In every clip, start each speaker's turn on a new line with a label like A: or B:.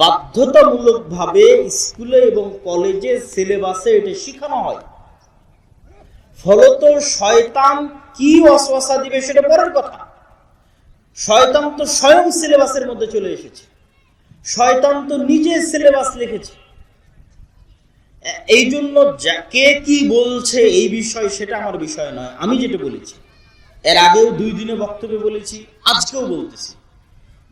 A: বাধ্যতামূলকভাবে স্কুলে এবং কলেজে সিলেবাসে এটা শেখানো হয়। ফলত শয়তান কি অশ্বাসা দিবে সেটা পরের কথা। শয়তান তো স্বয়ং সিলেবাসের মধ্যে চলে এসেছে। শয়তান তো নিজে সিলেবাস লিখেছে। এই জন্য কে কি বলছে এই বিষয় সেটা আমার বিষয় নয়। আমি যেটা বলেছি, এর আগেও দুই দিনে বক্তব্যে বলেছি, আজকেও বলতেছি।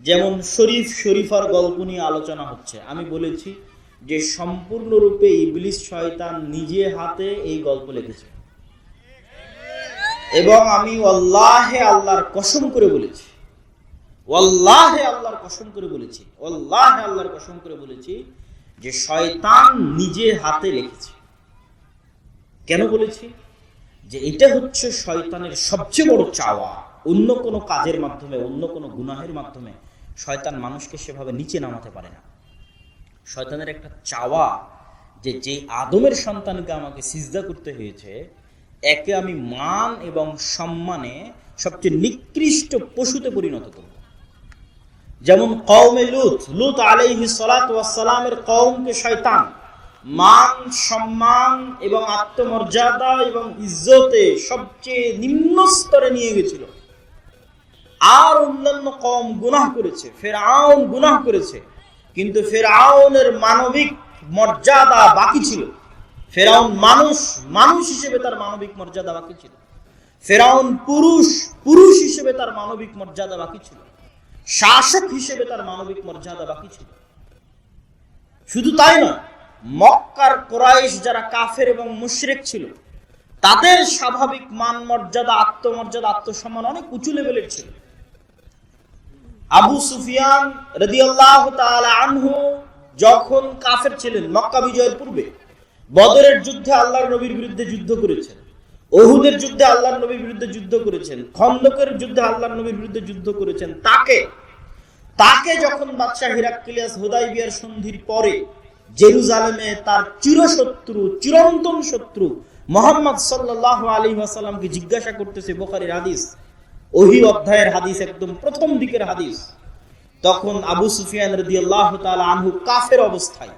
A: যেমন শরীফ শরীফার গল্প নিয়ে আলোচনা হচ্ছে। আমি বলেছি যে সম্পূর্ণরূপে ইবলিস শয়তান নিজে হাতে এই গল্প লিখেছে। এবং আমি ওয়াল্লাহে আল্লাহর কসম করে বলেছি, ওয়াল্লাহে আল্লাহর কসম করে বলেছি, ওয়াল্লাহে আল্লাহর কসম করে বলেছি যে শয়তান নিজে হাতে লিখেছে। কেন বলেছি? যে এটা হচ্ছে শয়তানের সবচেয়ে বড় চাওয়া। অন্য কোনো কাজের মাধ্যমে, অন্য কোনো গুনাহের মাধ্যমে শয়তান মানুষকে সেভাবে নিচে নামাতে পারে না। শয়তানের একটা চাওয়া যে যে আদমের সন্তানকে আমাকে সিজদা করতে হয়েছে, একে আমি মান এবং সম্মানে সবচেয়ে নিকৃষ্ট পশুতে পরিণত করব। যেমন কওমে লুত লুত আলাইহি সালামের কওমকে শয়তান মান, সম্মান এবং আত্মমর্যাদা এবং ইজ্জতে সবচেয়ে নিম্ন স্তরে নিয়ে গেছিল। আর অন্যান্য কম গুনাহ করেছে, ফেরাউন গুনাহ করেছে, কিন্তু ফেরাউনের মানবিক মর্যাদা বাকি ছিল। ফেরাউন মানুষ মানুষ হিসেবে তার মানবিক মর্যাদা বাকি ছিল। ফেরাউন পুরুষ পুরুষ হিসেবে তার মানবিক মর্যাদা বাকি ছিল। শাসক হিসেবে তার মানবিক মর্যাদা বাকি ছিল। শুধু তাই নয়, মক্কার কোরাইশ যারা কাফের এবং মুশরিক ছিল, তাদের স্বাভাবিক মান মর্যাদা, আত্মমর্যাদা, আত্মসম্মান অনেক উঁচু লেভেলের ছিল। আবু সুফিয়ান রাদিয়াল্লাহু আনহু যখন কাফের ছিলেন মক্কা বিজয়ের পূর্বে, বদরের যুদ্ধে আল্লাহর নবীর বিরুদ্ধে যুদ্ধ করেছেন, ওহুদের যুদ্ধে আল্লাহর নবীর বিরুদ্ধে যুদ্ধ করেছেন, খন্দকের যুদ্ধে আল্লাহর নবীর বিরুদ্ধে যুদ্ধ করেছেন, তাকে তাকে যখন বাদশাহ হিরাক্লিয়াস হুদাইবিয়ার সন্ধির পরে জেরুজালেমে তার চিরশত্রু, চিরন্তন শত্রু মোহাম্মদ সাল্লাল্লাহু আলাইহি ওয়াসাল্লামকে জিজ্ঞাসা করতেছে বুখারীর হাদিস ওহি অধ্যায়ের হাদিস একদম প্রথম দিকের হাদিস। তখন আবু সুফিয়ান রাদিয়াল্লাহু তাআলা আনহু কাফের অবস্থায়।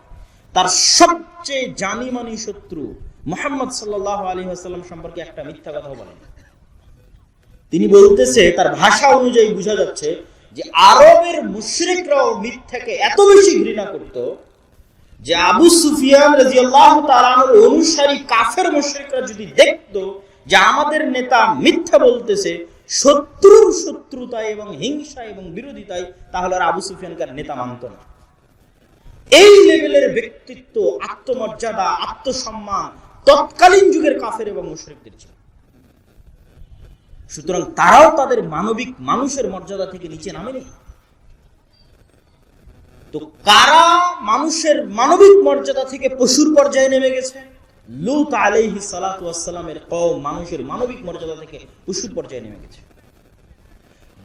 A: তার সবচেয়ে জানি মানি শত্রু মোহাম্মদ সাল্লাল্লাহু আলাইহি ওয়াসাল্লাম সম্পর্কে একটা মিথ্যা কথা বলেন। তিনি বলতেছে, তার ভাষা অনুযায়ী বোঝা যাচ্ছে যে আরবের মুশরিকরাও মিথ্যাকে এত বেশি ঘৃণা করত যে আবু সুফিয়ান রাদিয়াল্লাহু তাআলার অনুসারী কাফের মুশরিকরা যদি দেখতো যে আমাদের নেতা মিথ্যা বলতেছে শত্রুর শত্রুতায় এবং হিংসা এবং বিরোধিতায়, তাহলে আবু সুফিয়ানকে নেতা মানত না। এই লেভেলের ব্যক্তিত্ব, আত্মমর্যাদা, আত্মসম্মান তৎকালীন যুগের কাফের এবং মুশরিকদের ছিল। সুতরাং তারাও তাদের মানবিক মানুষের মর্যাদা থেকে নিচে নামেনি। তো কারা মানুষের মানবিক মর্যাদা থেকে পশুর পর্যায়ে নেমে গেছে? লুত আলাইহি সালাতু ওয়াসসালামের কওম মানুষের মানবিক মর্যাদা থেকে পশুর পর্যায়ে নেমে গেছে।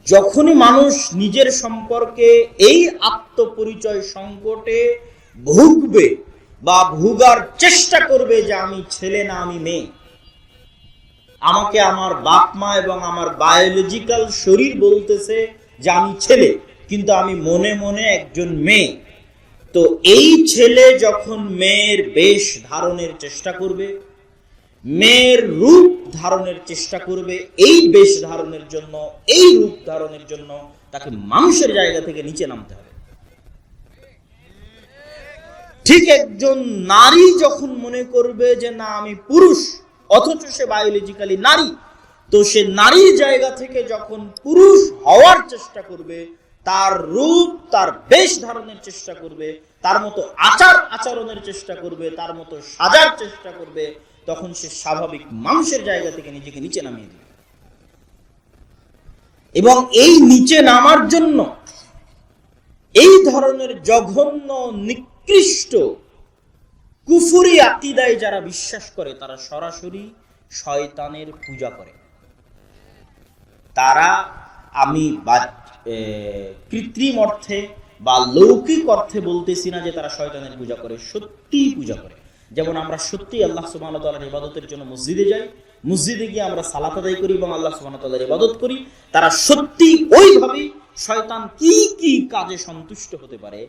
A: যখনই মানুষ নিজের সম্পর্কে এই আত্মপরিচয় সংকটে ভুগবে বা ভুগার চেষ্টা করবে যে আমি ছেলে না, আমি মেয়ে, আমাকে আমার বাপ মা এবং আমার বায়োলজিক্যাল শরীর বলতেছে যে আমি ছেলে, কিন্তু আমি মনে মনে একজন মেয়ে। তো এই ছেলে যখন মেয়ের বেশ ধারণের চেষ্টা করবে, মেয়ের রূপ ধারণের চেষ্টা করবে, এই বেশ ধারণের জন্য, এই রূপ ধারণের জন্য তাকে মানুষের জায়গা থেকে নিচে নামতে হবে। ঠিক একজন নারী যখন মনে করবে যে, না, আমি পুরুষ, অথচ সে বায়োলজিক্যালি নারী, তো সে নারীর জায়গা থেকে যখন পুরুষ হওয়ার চেষ্টা করবে তার রূপ, তার বেশ ধারণের চেষ্টা করবে, তার মতো আচার আচরণের চেষ্টা করবে, তার মতো সাজার চেষ্টা করবে, তখন সে স্বাভাবিক মানুষের জায়গা থেকে নিজেকে নিচে নামিয়ে দিবে। এবং এই নিচে নামার জন্য এই ধরনের জঘন্য, নিকৃষ্ট, কুফুরি আকিদায় যারা বিশ্বাস করে, তারা সরাসরি শয়তানের পূজা করে। তারা আমি কৃত্রিম অর্থে বা লৌকিক অর্থে বলতেছি না যে তারা শয়তানের পূজা করে, সত্যিই পূজা করে। যেমন আমরা সত্যি আল্লাহ সুবহান তাআলার ইবাদতের জন্য মসজিদে যাই, মসজিদে গিয়ে আমরা সালাত আদায় করি এবং আল্লাহ সুবহান তাআলার ইবাদত করি। তারা সত্যি ওইভাবেই শয়তান কি কি কাজে সন্তুষ্ট হতে পারে,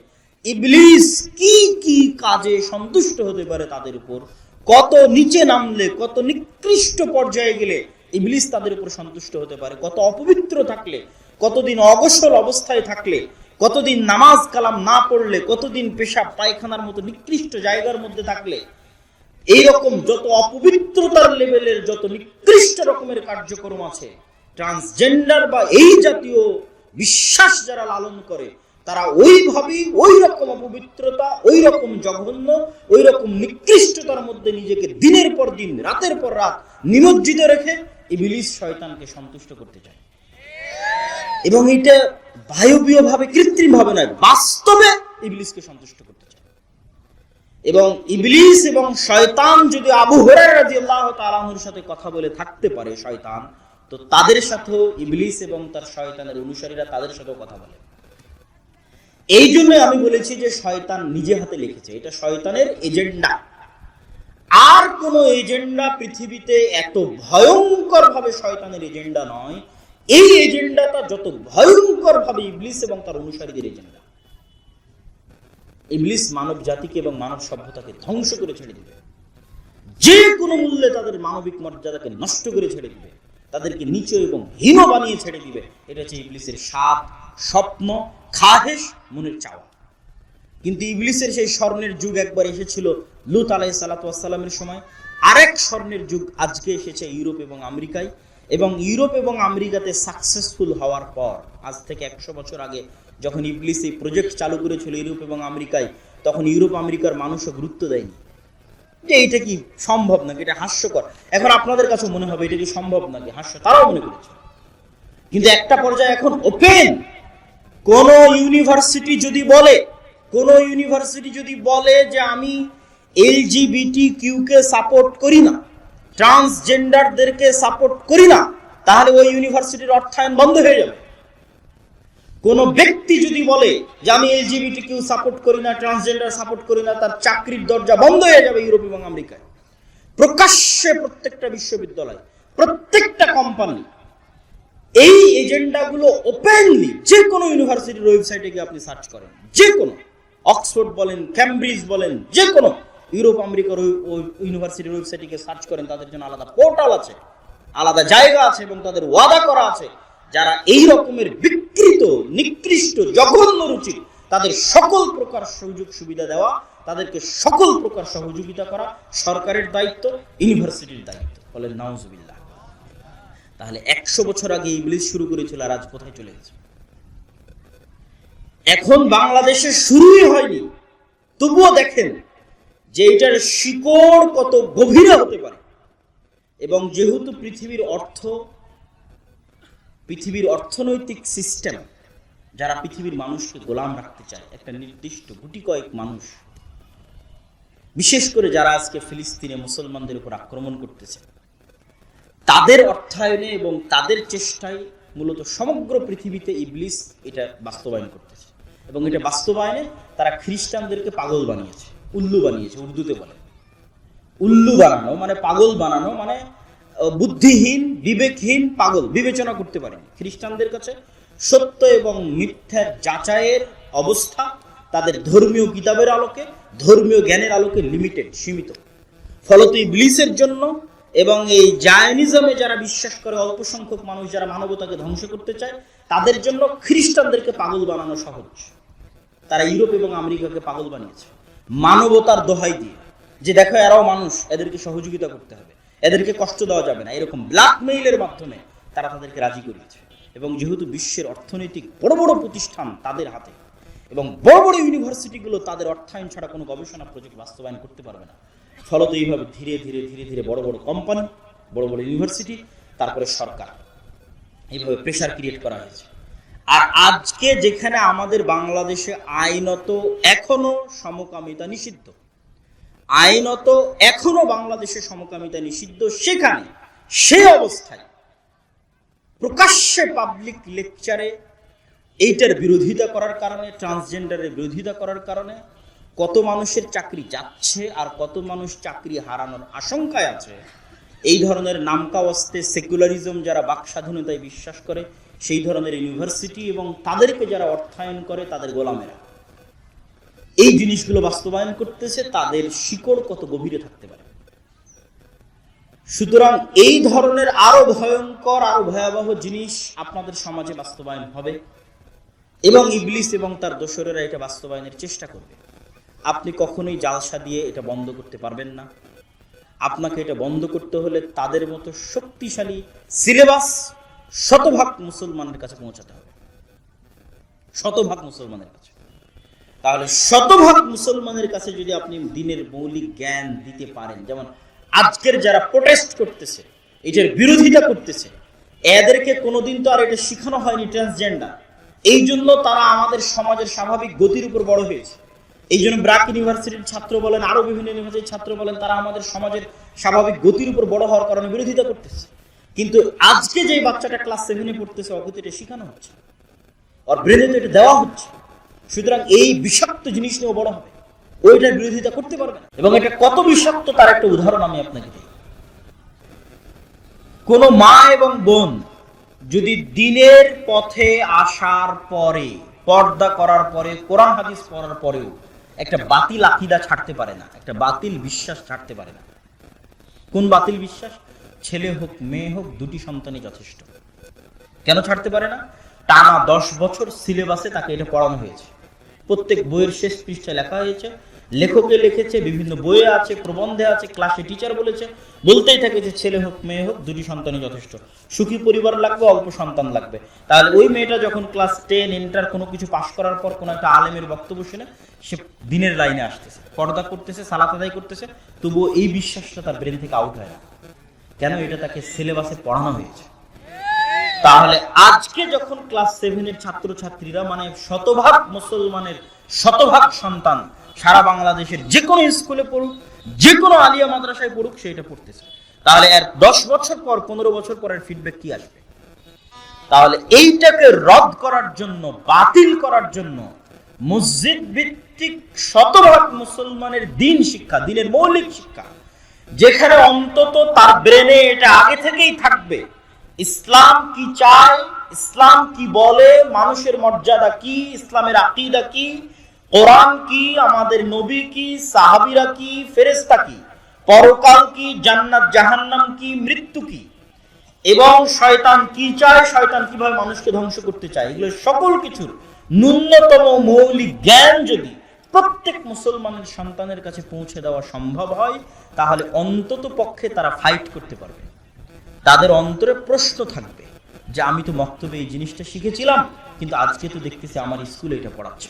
A: ইবলিস কি কি কাজে সন্তুষ্ট হতে পারে তাদের উপর, কত নিচে নামলে, কত নিকৃষ্ট পর্যায়ে গেলে ইবলিস তাদের উপর সন্তুষ্ট হতে পারে, কত অপবিত্র থাকলে কতদিন অগসল অবস্থায় থাকলে, কতদিন নামাজ কালাম না পড়লে, কতদিন পেশাব পায়খানার মতো নিকৃষ্ট জায়গার মধ্যে থাকলে, এইরকম যত অপবিত্রতার লেভেলের যত নিকৃষ্ট রকমের কার্যক্রম আছে ট্রান্সজেন্ডার বা এই জাতীয় বিশ্বাস যারা লালন করে, তারা ওইভাবেই ওই রকম অপবিত্রতা ওই রকম জঘন্য ওই রকম নিকৃষ্টতার মধ্যে নিজেকে দিনের পর দিন, রাতের পর রাত নিমজ্জিত রেখে ইবিলিস শয়তানকে সন্তুষ্ট করতে চায়। এবং এটা বায়বীয় ভাবে কৃত্রিম ভাবে নয়, বাস্তবে ইবলিসকে সন্তুষ্ট করতে চায়। এবং ইবলিস এবং শয়তান যদি আবু রাদিয়াল্লাহু তাআলার সাথে কথা বলে থাকতে পারে শয়তান, তো তাদের সাথেও ইবলিস এবং তার শয়তানের অনুসারীরা তাদের সাথেও কথা বলে। এই জন্য আমি বলেছি যে শয়তান নিজে হাতে লিখেছে, এটা শয়তানের এজেন্ডা। আর কোন এজেন্ডা পৃথিবীতে এত ভয়ঙ্কর ভাবে শয়তানের এজেন্ডা নয় এই এজেন্ডাটা যত ভয়ঙ্কর ভাবে ইবলিস এবং তার অনুসারীদের এজেন্ডা ইবলিস মানব জাতিকে এবং মানব সভ্যতাকে ধ্বংস করে ছেড়ে দিবে। যে কোনো মূল্যে তাদের মানবিক মর্যাদাকে নষ্ট করে ছেড়ে দিবে। তাদেরকে নিচু এবং হীন বানিয়ে ছেড়ে দিবে। এটা হচ্ছে ইবলিসের সাপ, স্বপ্ন, খাহেশ, মনের চাওয়া। কিন্তু ইবলিসের সেই স্বর্ণের যুগ একবার এসেছিল লুত আলাই সালাতামের সময়। আরেক স্বর্ণের যুগ আজকে এসেছে ইউরোপ এবং আমেরিকায়। এবং ইউরোপ এবং আমেরিকাতে সাকসেসফুল হওয়ার পর, আজ থেকে একশো বছর আগে যখন ইবলিস এই প্রজেক্ট চালু করেছিল ইউরোপ এবং আমেরিকায়, তখন ইউরোপ আমেরিকার মানুষও গুরুত্ব দেয়নি। যে এটা কি সম্ভব নাকি? এটা হাস্যকর। এখন আপনাদের কাছে মনে হবে এটা কি সম্ভব নাকি? হাস্য তারাও মনে করেছে। কিন্তু একটা পর্যায়ে এখন ওপেন কোন ইউনিভার্সিটি যদি বলে, কোন ইউনিভার্সিটি যদি বলে যে আমি এলজিবিটি কিউকে সাপোর্ট করি না ট্রান্সজেন্ডারদেরকে সাপোর্ট করি না, তাহলে ওই ইউনিভার্সিটির অর্থায়ন বন্ধ হয়ে যাবে। কোন ব্যক্তি যদি বলে যে আমি এলজিবিটি কিউ সাপোর্ট করি না, ট্রান্সজেন্ডার সাপোর্ট করি না, তার চাকরির দরজা বন্ধ হয়ে যাবে ইউরোপ এবং আমেরিকায়। প্রকাশ্যে প্রত্যেকটা বিশ্ববিদ্যালয়, প্রত্যেকটা কোম্পানি এই এজেন্ডাগুলো ওপেনলি যে কোনো ইউনিভার্সিটির ওয়েবসাইটে গিয়ে আপনি সার্চ করেন, যে কোনো। অক্সফোর্ড বলেন ক্যামব্রিজ বলেন, যে কোনো। ইউরোপ, আমেরিকার ইউনিভার্সিটির ওয়েবসাইটে সার্চ করেন, তাদের জন্য আলাদা পোর্টাল আছে, আলাদা জায়গা আছে এবং তাদের ওয়াদা করা আছে। যারা এই রকমের বিকৃত, নিকৃষ্ট, জঘন্য রুচি, তাদের সকল প্রকার সুযোগ সুবিধা দেওয়া, তাদেরকে সকল প্রকার সহযোগিতা করা সরকারের দায়িত্ব, ইউনিভার্সিটির দায়িত্ব। বলেন, নাউজুবিল্লাহ। তাহলে একশো বছর আগে ইংলিশ শুরু করেছিল আর আজ কোথায় চলে গেছে? এখন বাংলাদেশে শুরুই হয়নি। তবুও দেখেন যে এটার শিকড় কত গভীরে হতে পারে। এবং যেহেতু পৃথিবীর অর্থ, পৃথিবীর অর্থনৈতিক সিস্টেম, যারা পৃথিবীর মানুষকে গোলাম রাখতে চায়, একটা নির্দিষ্ট গুটি কয়েক মানুষ, বিশেষ করে যারা আজকে ফিলিস্তিনে মুসলমানদের উপর আক্রমণ করতেছে, তাদের অর্থায়নে এবং তাদের চেষ্টায় মূলত সমগ্র পৃথিবীতে ইবলিস এটা বাস্তবায়ন করতেছে। এবং এটা বাস্তবায়নে তারা খ্রিস্টানদেরকে পাগল বানিয়েছে। উল্লু বানিয়েছে, উর্দুতে বলে। উল্লু বানানো মানে পাগল বানানো মানে বুদ্ধিহীন, বিবেকহীন পাগল, বিবেচনা করতে পারেনি। খ্রিস্টানদের কাছে সত্য এবং মিথ্যার যাচাইয়ের অবস্থা তাদের ধর্মীয় কিতাবের আলোকে, ধর্মীয় জ্ঞানের আলোকে লিমিটেড সীমিত। ফলত ইবলিসের জন্য এবং এই জায়নিজমে যারা বিশ্বাস করে, অল্প সংখ্যক মানুষ যারা মানবতাকে ধ্বংস করতে চায়, তাদের জন্য খ্রিস্টানদেরকে পাগল বানানো সহজ। তারা ইউরোপ এবং আমেরিকাকে পাগল বানিয়েছে। মানবতার দোহাই দিয়ে যে দেখো এরাও মানুষ, এদেরকে সহযোগিতা করতে হবে। এদেরকে কষ্ট দেওয়া যাবে না। এরকম ব্ল্যাকমেইলের মাধ্যমে তারা তাদেরকে রাজি করিয়েছে। এবং যেহেতু বিশ্বের অর্থনৈতিক বড় বড় প্রতিষ্ঠান তাদের হাতে, এবং বড় বড় ইউনিভার্সিটিগুলো তাদের অর্থায়ন ছাড়া কোনো গবেষণা প্রজেক্ট বাস্তবায়ন করতে পারবে না, ফলত এইভাবে ধীরে ধীরে ধীরে ধীরে বড় বড় কোম্পানি বড় বড় ইউনিভার্সিটি, তারপরে সরকার। এইভাবে প্রেশার ক্রিয়েট করা হয়েছে। আর আজকে যেখানে আমাদের বাংলাদেশে আইনত এখনও সমকামিতা নিষিদ্ধ, আইনত এখনও বাংলাদেশে সমকামিতা নিষিদ্ধ, সেখানে সে অবস্থায় প্রকাশ্যে পাবলিক লেকচারে এইটার বিরোধিতা করার কারণে ট্রান্সজেন্ডারের বিরোধিতা করার কারণে কত মানুষের চাকরি যাচ্ছে আর কত মানুষ চাকরি হারানোর আশঙ্কায় আছে, এই ধরনের নামকাওয়াস্তে সেকুলারিজম যারা বাক স্বাধীনতায় বিশ্বাস করে সেই ধরনের ইউনিভার্সিটি এবং তাদেরকে যারা অর্থায়ন করে তাদের গোলামেরা। এই জিনিসগুলো বাস্তবায়ন করতেছে, তাদের শিকড় কত গভীরে থাকতে পারে। সুতরাং এই ধরনের আরও ভয়ঙ্কর, আরও ভয়াবহ জিনিস আপনাদের সমাজে বাস্তবায়ন হবে এবং ইবলিস এবং তার দোসরেরা এটা বাস্তবায়নের চেষ্টা করবে। আপনি কখনোই জালসা দিয়ে এটা বন্ধ করতে পারবেন না। আপনাকে এটা বন্ধ করতে হলে তাদের মতো শক্তিশালী সিলেবাস শতভাগ মুসলমানের কাছে পৌঁছাতে হবে। শতভাগ মুসলমানের কাছে। তাহলে শতভাগ মুসলমানের কাছে যদি আপনি দিনের মৌলিক জ্ঞান দিতে পারেন, যেমন আজকের যারা প্রোটেস্ট করতেছে এটার বিরোধিতা করতেছে, এদেরকে কোনোদিন তো আর এটা শেখানো হয়নি ট্রান্সজেন্ডার এই জন্য তারা আমাদের সমাজের স্বাভাবিক গতির উপর বড় হয়েছে। এই জন্য ব্রাক ইউনিভার্সিটির ছাত্র বলেন, আরও বিভিন্ন ইউনিভার্সিটির ছাত্র বলেন, তারা আমাদের সমাজের স্বাভাবিক গতির উপর বড় হওয়ার কারণে বিরোধিতা করতেছে। কিন্তু আজকে যে বাচ্চাটা ক্লাস সেভেনে পড়তেছে অগতি এটা শেখানো হচ্ছে। আর ব্রেনে তো এটা দেওয়া হচ্ছে। সুতরাং এই বিষাক্ত জিনিস নিয়েও বড় হবে। ওইটার বিরোধিতা করতে পারবে না। এবং এটা কত বিষাক্ত তার একটা উদাহরণ আমি আপনাকে দিই। কোন মা এবং বোন যদি দিনের পথে আসার পরে, পর্দা করার পরে, কোরআন হাদিস পড়ার পরেও একটা বাতিল আকিদা ছাড়তে পারে না, একটা বাতিল বিশ্বাস ছাড়তে পারে না। কোন বাতিল বিশ্বাস? ছেলে হোক, মেয়ে হোক, দুটি সন্তানই যথেষ্ট। কেন ছাড়তে পারে না? টানা দশ বছর সিলেবাসে তাকে এটা পড়ানো হয়েছে। প্রত্যেক বইয়ের শেষ পৃষ্ঠায় লেখা হয়েছে, লেখকে লিখেছে, বিভিন্ন বইয়ে আছে, প্রবন্ধে আছে, ক্লাসে টিচার বলেছে, বলতেই থাকে যে ছেলে হোক, মেয়ে হোক, দুটি সন্তানই যথেষ্ট। সুখী পরিবার লাগবে, অল্প সন্তান লাগবে। তাহলে ওই মেয়েটা যখন ক্লাস টেন, ইন্টার কোনো কিছু পাশ করার পর কোনো একটা আলেমের বক্তব্য শুনে, সে দিনের লাইনে আসতেছে। পর্দা করতেছে, সালাত আদায় করতেছে, তবুও এই বিশ্বাসটা তার ব্রেন থেকে আউট হয় না। কেন এটা তাকে সিলেবাসে পড়ানো হয়েছে? তাহলে আজকে যখন ক্লাস সেভেনের ছাত্রছাত্রীরা মানে শতভাগ মুসলমানের শতভাগ সন্তান সারা বাংলাদেশের যে কোনো স্কুলে পড়ুক যে কোনো আলিয়া মাদ্রাসায় পড়ুক সেটা পড়তেছে। তাহলে এর দশ বছর পর, পনেরো বছর পরের ফিডব্যাক কি আসবে? তাহলে এইটাকে রদ করার জন্য, বাতিল করার জন্য মসজিদ ভিত্তিক শতভাগ মুসলমানের দিন শিক্ষা, দিনের মৌলিক শিক্ষা যেখানে অন্তত তার ব্রেনে এটা আগে থেকেই থাকবে। ইসলাম কি চায়, ইসলাম কি বলে, মানুষের মর্যাদা কি, ইসলামের আকিদা কি, কোরআন কি, আমাদের নবী কি, সাহাবিরা কি ফেরেস্তা কি, পরকাল কি, জান্নাত, জাহান্নাম কি, মৃত্যু কি? এবং শয়তান কি চায়, শয়তান কীভাবে মানুষকে ধ্বংস করতে চায়? এগুলো সকল কিছুর ন্যূনতম মৌলিক জ্ঞান যদি প্রত্যেক মুসলমানের সন্তানের কাছে পৌঁছে দেওয়া সম্ভব হয়, তাহলে অন্তত পক্ষে তারা ফাইট করতে পারবে। তাদের অন্তরে প্রশ্ন থাকবে যে, আমি তো মক্তবে এই জিনিসটা শিখেছিলাম, কিন্তু আজকে তো দেখতেছি আমার স্কুলে এটা পড়াচ্ছে।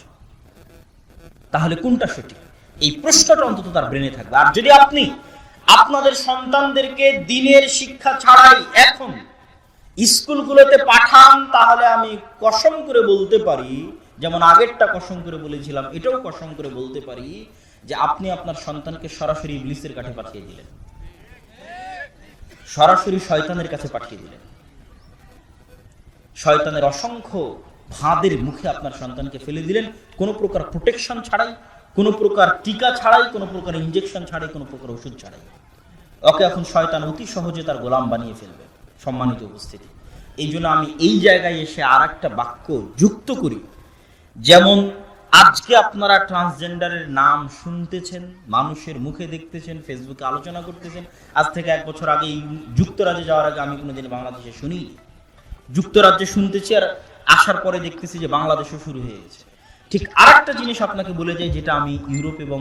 A: তাহলে কোনটা সঠিক? এই প্রশ্নটা অন্তত তার ব্রেনে থাকবে। আর যদি আপনি আপনাদের সন্তানদেরকে দিনের শিক্ষা ছাড়াই এখন স্কুলগুলোতে পাঠান, তাহলে আমি কসম করে বলতে পারি যেমন আগেরটা কসম করে বলেছিলাম, এটাও কসম করে বলতে পারি যে আপনি আপনার সন্তানকে সরাসরি ইবলিসের কাছে পাঠিয়ে দিলেন। সরাসরি শয়তানের কাছে পাঠিয়ে দিলেন। শয়তানের অসংখ্য ভাঁদের মুখে আপনার সন্তানকে ফেলে দিলেন। কোনো প্রকার প্রোটেকশন ছাড়াই, কোনো প্রকার টিকা ছাড়াই, কোনো প্রকার ইঞ্জেকশন ছাড়াই, কোনো প্রকার ওষুধ ছাড়াই। ওকে এখন শয়তান অতি সহজে তার গোলাম বানিয়ে ফেলবে, সম্মানিত উপস্থিতি। এই জন্য আমি এই জায়গায় এসে আর একটা বাক্য যুক্ত করি। যেমন আজকে আপনারা ট্রান্সজেন্ডারের নাম শুনতেছেন, মানুষের মুখে দেখতেছেন ফেসবুকে আলোচনা করতেছেন। আজ থেকে এক বছর আগে যুক্তরাজ্যে যাওয়ার আগে আমি কোনোদিন বাংলাদেশে শুনি। যুক্তরাজ্যে শুনতেছি আর আসার পরে দেখতেছি যে বাংলাদেশও শুরু হয়ে গেছে। ঠিক আরেকটা জিনিস আপনাকে বলে যাই, যেটা আমি ইউরোপ এবং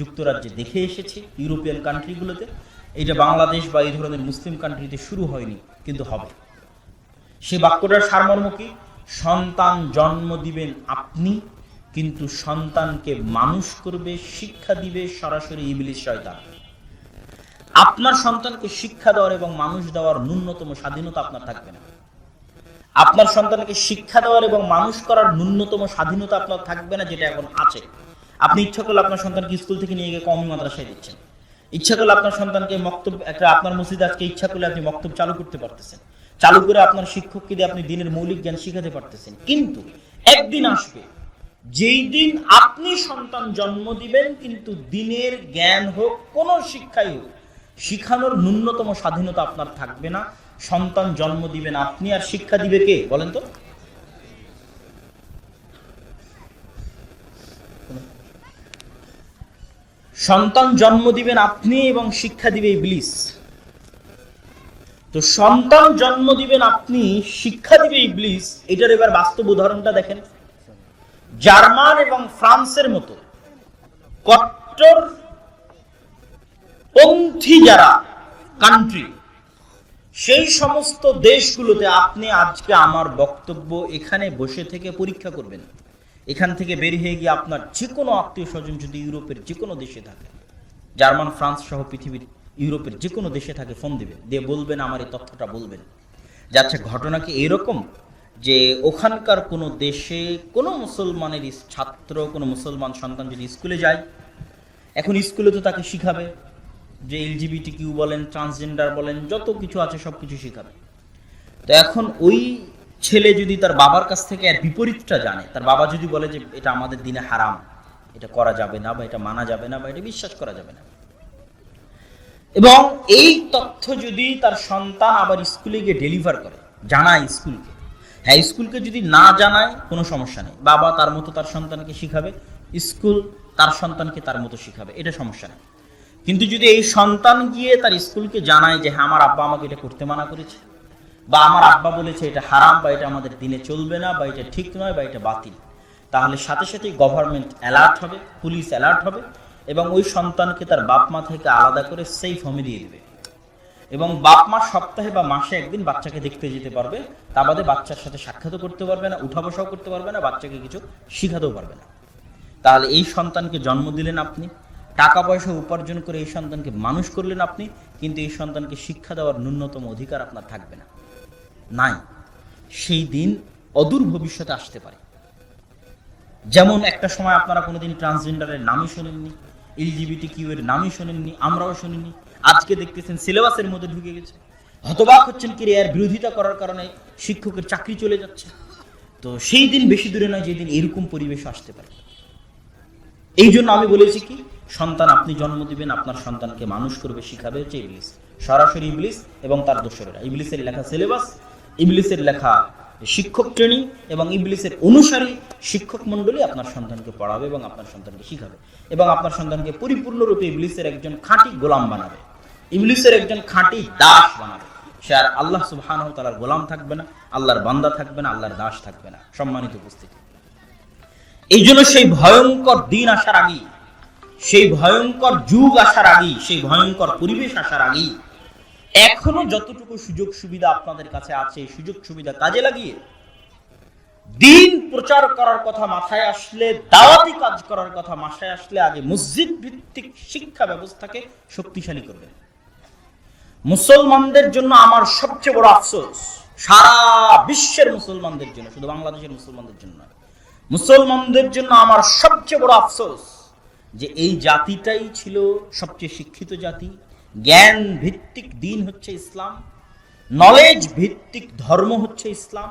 A: যুক্তরাজ্যে দেখে এসেছি, ইউরোপিয়ান কান্ট্রিগুলোতে। এটা বাংলাদেশ বা এই ধরনের মুসলিম কান্ট্রিতে শুরু হয়নি, কিন্তু হবে। সে বাক্যটার সারমর্ম কি? সন্তান জন্ম দিবেন আপনি, কিন্তু সন্তানকে মানুষ করবে, শিক্ষা দিবে সরাসরি ইবলিস শয়তান। আপনার সন্তানকে শিক্ষা দেওয়ার এবং মানুষ দেওয়ার ন্যূনতম স্বাধীনতা আপনার থাকবে না। আপনার সন্তানকে শিক্ষা দেওয়ার এবং মানুষ করার ন্যূনতম স্বাধীনতা আপনার থাকবে না, যেটা এখন আছে। আপনি ইচ্ছা করলে আপনার সন্তানকে স্কুল থেকে নিয়ে গিয়ে কমি মাদ্রাসায় দিচ্ছেন। ইচ্ছা করলে আপনার সন্তানকে মক্তব, একটা আপনার মসজিদ আজকে, ইচ্ছা করলে আপনি মক্তব চালু করতে পারতেছেন। চালু করে আপনার শিক্ষককে দিয়ে আপনি দিনের মৌলিক জ্ঞান শিখাতে পারতেছেন। কিন্তু একদিন আসবে, যেই দিন আপনি সন্তান জন্ম দিবেন, কিন্তু দিনের জ্ঞান হোক, কোনো শিক্ষাই হোক, শিখানোর ন্যূনতম স্বাধীনতা আপনার থাকবে না। সন্তান জন্ম দিবেন আপনি, আর শিক্ষা দিবে কে? বলেন তো। সন্তান জন্ম দিবেন আপনি এবং শিক্ষা দিবে ইবলিস। তো সন্তান জন্ম দিবেন আপনি, শিক্ষা দিবে ইবলিস, এটার এবার বাস্তব উদাহরণটা দেখেন। জার্মান এবং ফ্রান্সের মতো কট্টর পন্থী যারা কান্ট্রি সেই সমস্ত দেশগুলোতে আপনি আজকে আমার বক্তব্য এখানে বসে থেকে পরীক্ষা করবেন। এখান থেকে বের হয়ে গিয়ে আপনার যে কোনো আত্মীয় স্বজন যদি ইউরোপের যে কোনো দেশে থাকে জার্মান, ফ্রান্স সহ পৃথিবীর ইউরোপের যে কোনো দেশে থাকে, ফোন দিবেন দিয়ে বলবেন, আমার এই তথ্যটা বলবেন। যে আচ্ছা ঘটনা কি এরকম যে ওখানকার কোনো দেশে কোনো মুসলমানের ছাত্র, কোনো মুসলমান সন্তান যদি স্কুলে যায়, এখন স্কুলে তো তাকে শিখাবে যে এলজিবিটি কিউ বলেন, ট্রান্সজেন্ডার বলেন, যত কিছু আছে সব কিছু শিখাবে। তো এখন ওই ছেলে যদি তার বাবার কাছ থেকে এর বিপরীতটা জানে, তার বাবা যদি বলে যে এটা আমাদের দিনে হারাম, এটা করা যাবে না বা এটা মানা যাবে না বা এটা বিশ্বাস করা যাবে না এবং এই তথ্য যদি তার সন্তান আবার স্কুলে গিয়ে ডেলিভার করে, জানায় স্কুলকে। হ্যাঁ স্কুলকে যদি না জানায়, কোনো সমস্যা নেই। বাবা তার মতো তার সন্তানকে শিখাবে, স্কুল তার সন্তানকে তার মতো শিখাবে, এটা সমস্যা নেই। কিন্তু যদি এই সন্তান গিয়ে তার স্কুলকে জানায় যে হ্যাঁ আমার আব্বা আমাকে এটা করতে মানা করেছে, বা আমার আব্বা বলেছে এটা হারাম, বা এটা আমাদের দিনে চলবে না, বা এটা ঠিক নয়, বা এটা বাতিল, তাহলে সাথে সাথেই গভর্নমেন্ট অ্যালার্ট হবে পুলিশ অ্যালার্ট হবে এবং ওই সন্তানকে তার বাপ মা থেকে আলাদা করে সেফ হোমে দিয়ে দেবে। এবং বাপ মা সপ্তাহে বা মাসে একদিন বাচ্চাকে দেখতে যেতে পারবে, তা বাদে বাচ্চার সাথে সাক্ষাৎও করতে পারবে না উঠা বসাও করতে পারবে না, বাচ্চাকে কিছু শিখাতেও পারবে না। তাহলে এই সন্তানকে জন্ম দিলেন আপনি, টাকা পয়সা উপার্জন করে এই সন্তানকে মানুষ করলেন আপনি, কিন্তু এই সন্তানকে শিক্ষা দেওয়ার ন্যূনতম অধিকার আপনার থাকবে না। নাই, সেই দিন অদূর ভবিষ্যতে আসতে পারে। যেমন একটা সময় আপনারা কোনোদিন ট্রান্সজেন্ডারের নামই শোনেননি এলজিবিটি কিউ এর নামই শোনেননি, আমরাও শুনিনি আজকে দেখতেছেন সিলেবাসের মধ্যে ঢুকে গেছে। হতবাক হচ্ছেন বিরোধিতা করার কারণে শিক্ষকের চাকরি চলে যাচ্ছে। তো সেই দিন বেশি দূরে নয় যেদিন এরকম পরিবেশ আসতে পারে। এই জন্য আমি বলেছি কি, সন্তান আপনি জন্ম দিবেন, আপনার সন্তানকে মানুষ করবে, শিখাবে হচ্ছে ইবলিস। সরাসরি ইবলিস এবং তার দোসরেরা। ইবলিসের লেখা সিলেবাস, ইবলিসের লেখা শিক্ষক ট্রেনিং এবং ইবলিসের অনুসারী শিক্ষক মণ্ডলী আপনার সন্তানকে পড়াবে এবং আপনার সন্তানকে শিখাবে এবং আপনার সন্তানকে পরিপূর্ণরূপে ইবলিসের একজন খাঁটি গোলাম বানাবে। ইবলিসের একজন খাঁটি দাস বানাবে। সে আর আল্লাহ সুবহানাহু ওয়া তাআলার গোলাম থাকবে না, আল্লাহর বান্দা থাকবে না, আল্লাহর দাস থাকবে না। সম্মানিত উপস্থিতি। এই জন্য সেই ভয়ঙ্কর দিন আসার আগেই, সেই ভয়ঙ্কর যুগ আসার আগেই, সেই ভয়ঙ্কর পরিবেশ আসার আগেই এখনও যতটুকু সুযোগ সুবিধা আপনাদের কাছে আছে সুযোগ সুবিধা কাজে লাগিয়ে দিন প্রচার করার কথা মাথায় আসলে, দাওয়াতি কাজ করার কথা মাথায় আসলে আগে মসজিদ ভিত্তিক শিক্ষা ব্যবস্থাকে শক্তিশালী করবেন। মুসলমানদের জন্য আমার সবচেয়ে বড় আফসোস, সারা বিশ্বের মুসলমানদের জন্য, শুধু বাংলাদেশের মুসলমানদের জন্য মুসলমানদের জন্য আমার সবচেয়ে বড় আফসোস যে এই জাতিটাই ছিল সবচেয়ে শিক্ষিত জাতি জ্ঞান ভিত্তিক দিন হচ্ছে ইসলাম নলেজ ভিত্তিক ধর্ম হচ্ছে ইসলাম।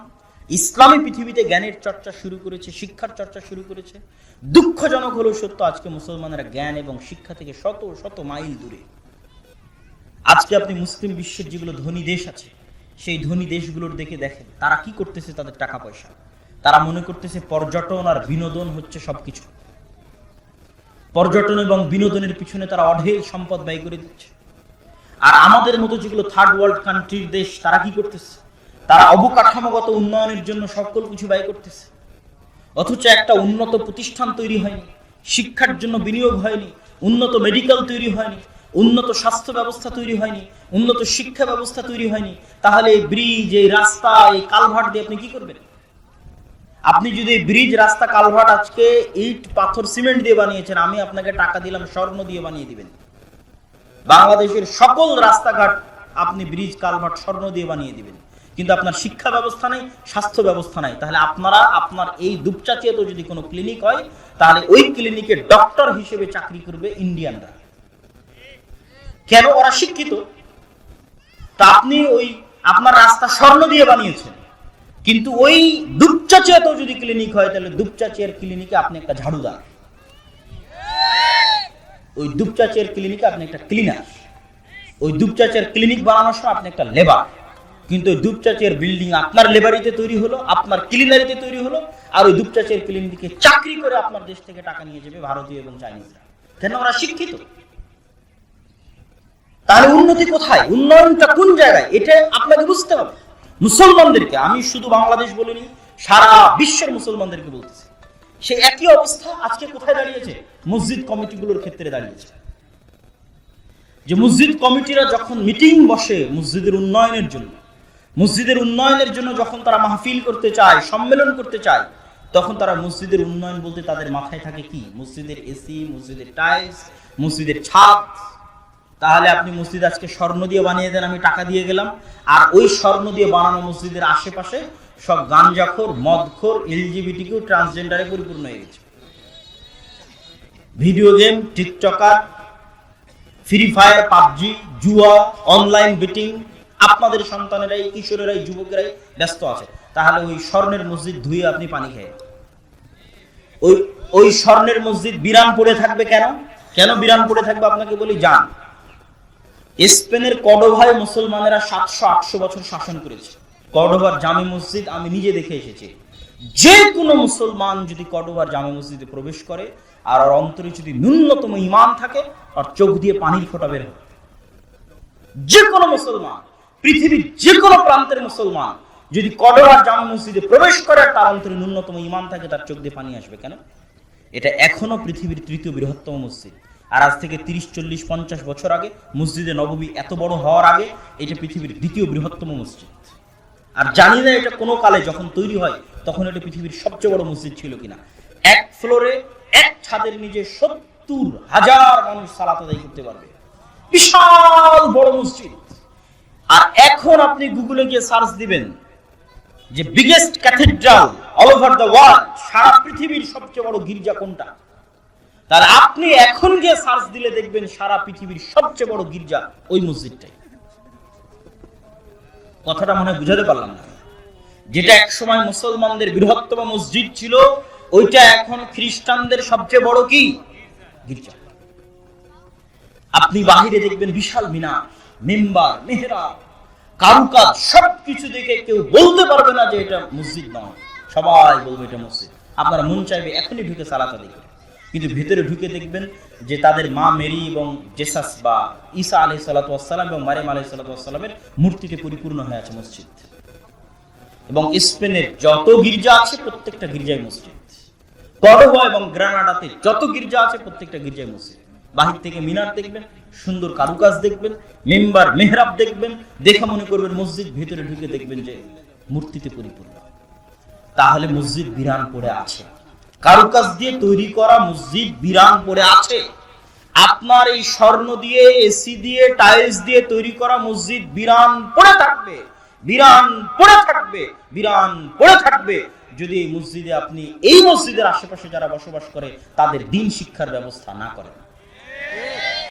A: ইসলামী পৃথিবীতে জ্ঞানের চর্চা শুরু করেছে, শিক্ষার চর্চা শুরু করেছে। দুঃখজনক হলেও সত্য, আজকে মুসলমানেরা জ্ঞান এবং শিক্ষা থেকে শত শত মাইল দূরে। আজকে আপনি মুসলিম বিশ্বের যেগুলো ধনী দেশ আছে, সেই ধনী দেশগুলোর দেখে দেখেন, তারা কি করতেছে তাদের টাকা পয়সা তারা মনে করতেছে পর্যটন আর বিনোদন হচ্ছে সবকিছু। পর্যটন এবং বিনোদনের পিছনে তারা অঢেল সম্পদ ব্যয় করে দিচ্ছে। আর আমাদের মতো যেগুলো থার্ড ওয়ার্ল্ড কান্ট্রির দেশ, তারা কি করতেছে? তারা অবকাঠামোগত উন্নয়নের জন্য সকল কিছু ব্যয় করতেছে। অথচ একটা উন্নত প্রতিষ্ঠান তৈরি হয়নি, শিক্ষার জন্য বিনিয়োগ হয়নি, উন্নত মেডিকেল তৈরি হয়নি, উন্নত স্বাস্থ্য ব্যবস্থা তৈরি হয়নি, উন্নত শিক্ষা ব্যবস্থা তৈরি হয়নি, তাহলে এই ব্রিজ এই রাস্তা, এই কালভার্ট দিয়ে আপনি কি করবেন? আপনি যদি ব্রিজ রাস্তা, কালভার্ট আজকে ইট, পাথর, সিমেন্ট দিয়ে বানিয়েছেন, আমি আপনাকে টাকা দিলাম, স্বর্ণ দিয়ে বানিয়ে দিবেন। বাংলাদেশের সকল রাস্তাঘাট আপনি ব্রিজ কালভার্ট স্বর্ণ দিয়ে বানিয়ে দিবেন। কিন্তু আপনার শিক্ষা ব্যবস্থা নেই, স্বাস্থ্য ব্যবস্থা নাই। তাহলে আপনারা, আপনার এই দুপচাচিয়াতেও যদি কোনো ক্লিনিক হয়, তাহলে ওই ক্লিনিকে ডক্টর হিসেবে চাকরি করবে ইন্ডিয়ানরা কেন ওরা শিক্ষিত? তা আপনি ওই আপনার রাস্তা স্বর্ণ দিয়ে বানিয়েছেন। কিন্তু ওই দুপচাচিয়াতেও যদি ক্লিনিক হয়, তাহলে দুপচাচিয়ার ক্লিনিকে আপনি একটা ঝাড়ু ঝাড়ুদার ওই দুপচাচের ক্লিনিকে আপনি একটা ক্লিনার ওই দুপচাচের ক্লিনিক বানানোর সময় আপনি একটা লেবার কিন্তু ওই দুপচাচের বিল্ডিং আপনার লেবারিতে তৈরি হলো, আপনার ক্লিনারিতে তৈরি হলো, আর ওই দুপচাচের ক্লিনিকে চাকরি করে আপনার দেশ থেকে টাকা নিয়ে যাবে ভারতীয় এবং চাইনিজরা। কেন? ওরা শিক্ষিত। তাহলে উন্নতি কোথায়? উন্নয়নটা কোন জায়গায়? এটা আপনাকে বুঝতে হবে। মুসলমানদেরকে, আমি শুধু বাংলাদেশ বলিনি, সারা বিশ্বের মুসলমানদেরকে বলতেছি। সেই একই অবস্থা আজকে কোথায় দাঁড়িয়েছে? মসজিদ কমিটিগুলোর ক্ষেত্রে দাঁড়িয়েছে। যে মসজিদ কমিটিরা যখন মিটিং বসে মসজিদের উন্নয়নের জন্য মসজিদের উন্নয়নের জন্য যখন তারা মাহফিল করতে চায় সম্মেলন করতে চায় তখন তারা মসজিদের উন্নয়ন বলতে তাদের মাথায় থাকে কি? মসজিদের এসি মসজিদের টাইলস মসজিদের ছাদ। তাহলে আপনি মসজিদ আজকে স্বর্ণ দিয়ে বানিয়ে দেন আমি টাকা দিয়ে গেলাম। আর ওই স্বর্ণ দিয়ে বানানো মসজিদের আশেপাশে সব গাঞ্জাখোর, মদখোর এলজিবিটি কিউ ট্রান্সজেন্ডারে পরিপূর্ণ হয়ে গেছে। Video game, tiktoker, free fire, PUBG, জুয়া, অনলাইন বেটিং, আপনাদের সন্তানেরাই, কিশোরেরাই, যুবকেরাই ব্যস্ত আছে। তাহলে ওই স্বর্ণের মসজিদ ধুয়ে আপনি পানি খেয়ে ওই ওই স্বর্ণের মসজিদ বিরাম পড়ে থাকবে কেন? কেন বিরাম পড়ে থাকবে আপনাকে বলি যান স্পেনের কডোভায় মুসলমানেরা সাতশো আটশো বছর শাসন করেছে। কডোভার জামে মসজিদ আমি নিজে দেখে এসেছি। যে কোনো মুসলমান যদি কডোভার জামে মসজিদে প্রবেশ করে আর ওর অন্তরে যদি ন্যূনতম ইমান থাকে আর চোখ দিয়ে পানির ফোঁটা বের হবে। যে কোনো মুসলমান, পৃথিবীর যে কোনো প্রান্তের মুসলমান যদি কডোভার জামে মসজিদে প্রবেশ করে তার অন্তরে ন্যূনতম ইমান থাকে, তার চোখ দিয়ে পানি আসবে কেন? এটা এখনও পৃথিবীর তৃতীয় বৃহত্তম মসজিদ। আর আজ থেকে তিরিশ, চল্লিশ, পঞ্চাশ বছর আগে মসজিদে নববী এত বড় হওয়ার আগে এটা পৃথিবীর দ্বিতীয় বৃহত্তম মসজিদ। আর জানি না এটা কোনো কালে যখন তৈরি হয়, তখন এটা পৃথিবীর সবচেয়ে বড় মসজিদ ছিল কিনা। এক ফ্লোরে এক ছাদের নিচে সত্তর হাজার মানুষ সালাত আদায় করতে পারবে। বিশাল বড় মসজিদ। আর এখন আপনি গুগলে গিয়ে সার্চ দিবেন যে biggest cathedral all over the world সারা পৃথিবীর সবচেয়ে বড় গির্জা কোনটা? তাহলে আপনি এখন গিয়ে সার্চ দিলে দেখবেন সারা পৃথিবীর সবচেয়ে বড় গির্জা ওই মসজিদটাই। কথাটা মনে বুঝাতে পারলাম না। যেটা এক সময় মুসলমানদের বৃহত্তম মসজিদ ছিল, ওইটা এখন খ্রিস্টানদের সবচেয়ে বড় কি? গির্জা। আপনি বাহিরে দেখবেন বিশাল মিনা মেম্বার মেহরা কারুকাজ, সবকিছু দেখে কেউ বলতে পারবে না যে এটা মসজিদ নয়। সবাই বলবে এটা মসজিদ। আপনারা মন চাইবে এখনই ঢুকে সালাতা দেখবে কিন্তু ভেতরে ঢুকে দেখবেন যে তাদের মা মেরি এবং জেসাস বা ঈসা আলহ সালাতাম এবং মারিম আলহ সালাতামের মূর্তিতে পরিপূর্ণ হয়ে আছে মসজিদ। এবং স্পেনের যত গির্জা আছে প্রত্যেকটা গির্জায় মসজিদ। কডোভা এবং গ্রানাডাতে যত গির্জা আছে প্রত্যেকটা গির্জায় মসজিদ। বাহির থেকে মিনার দেখবেন, সুন্দর কারুকাজ দেখবেন, মেম্বার মেহরাব দেখবেন, দেখে মনে করবেন মসজিদ ভিতরে ঢুকে দেখবেন যে মূর্তিতে পরিপূর্ণ। তাহলে মসজিদ বিরান পড়ে আছে। কারুকাজ দিয়ে তৈরি করা মসজিদ বিরান পড়ে আছে। আপনার এই স্বর্ণ দিয়ে, এসি দিয়ে, টাইলস দিয়ে তৈরি করা মসজিদ বিরান পড়ে থাকবে। বিরান পড়ে থাকবে, বিরান পড়ে থাকবে। যদি এই মসজিদে আপনি এই মসজিদের আশেপাশে যারা বসবাস করে, তাদের দিন শিক্ষার ব্যবস্থা না করেন।